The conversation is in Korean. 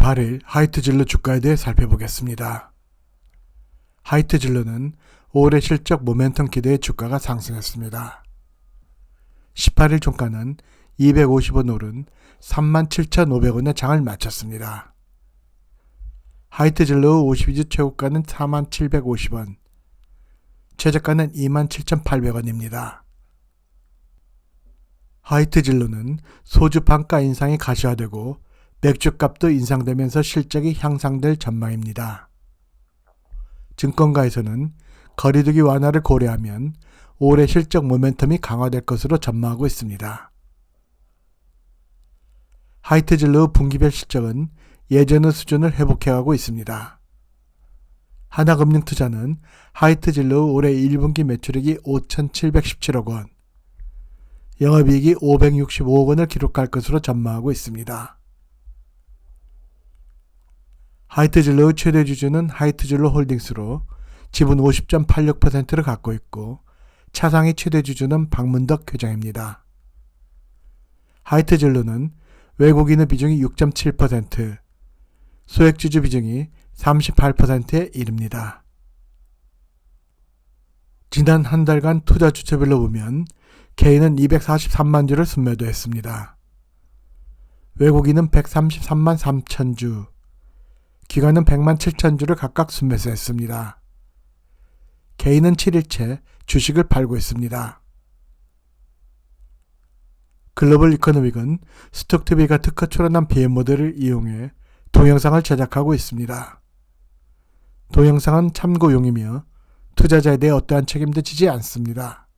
18일 하이트진로 주가에 대해 살펴보겠습니다. 하이트진로는 올해 실적 모멘텀 기대에 주가가 상승했습니다. 18일 종가는 250원 오른 37,500원에 장을 마쳤습니다. 하이트진로 52주 최고가는 4750원, 최저가는 27,800원입니다. 하이트진로는 소주 판가 인상이 가시화되고 맥주값도 인상되면서 실적이 향상될 전망입니다. 증권가에서는 거리두기 완화를 고려하면 올해 실적 모멘텀이 강화될 것으로 전망하고 있습니다. 하이트진로 분기별 실적은 예전의 수준을 회복해가고 있습니다. 하나금융투자는 하이트진로 올해 1분기 매출액이 5,717억 원, 영업이익이 565억 원을 기록할 것으로 전망하고 있습니다. 하이트진로의 최대 주주는 하이트진로 홀딩스로 지분 50.86%를 갖고 있고 차상위 최대 주주는 박문덕 회장입니다. 하이트진로는 외국인의 비중이 6.7%, 소액주주 비중이 38%에 이릅니다. 지난 한 달간 투자 주체별로 보면 개인은 243만 주를 순매도했습니다. 외국인은 133만 3천 주, 기관은 100만 7천 주를 각각 순매수했습니다. 개인은 7일째 주식을 팔고 있습니다. 글로벌 이코노믹은 스톡TV가 특허 출원한 BM 모델을 이용해 동영상을 제작하고 있습니다. 동영상은 참고용이며 투자자에 대해 어떠한 책임도 지지 않습니다.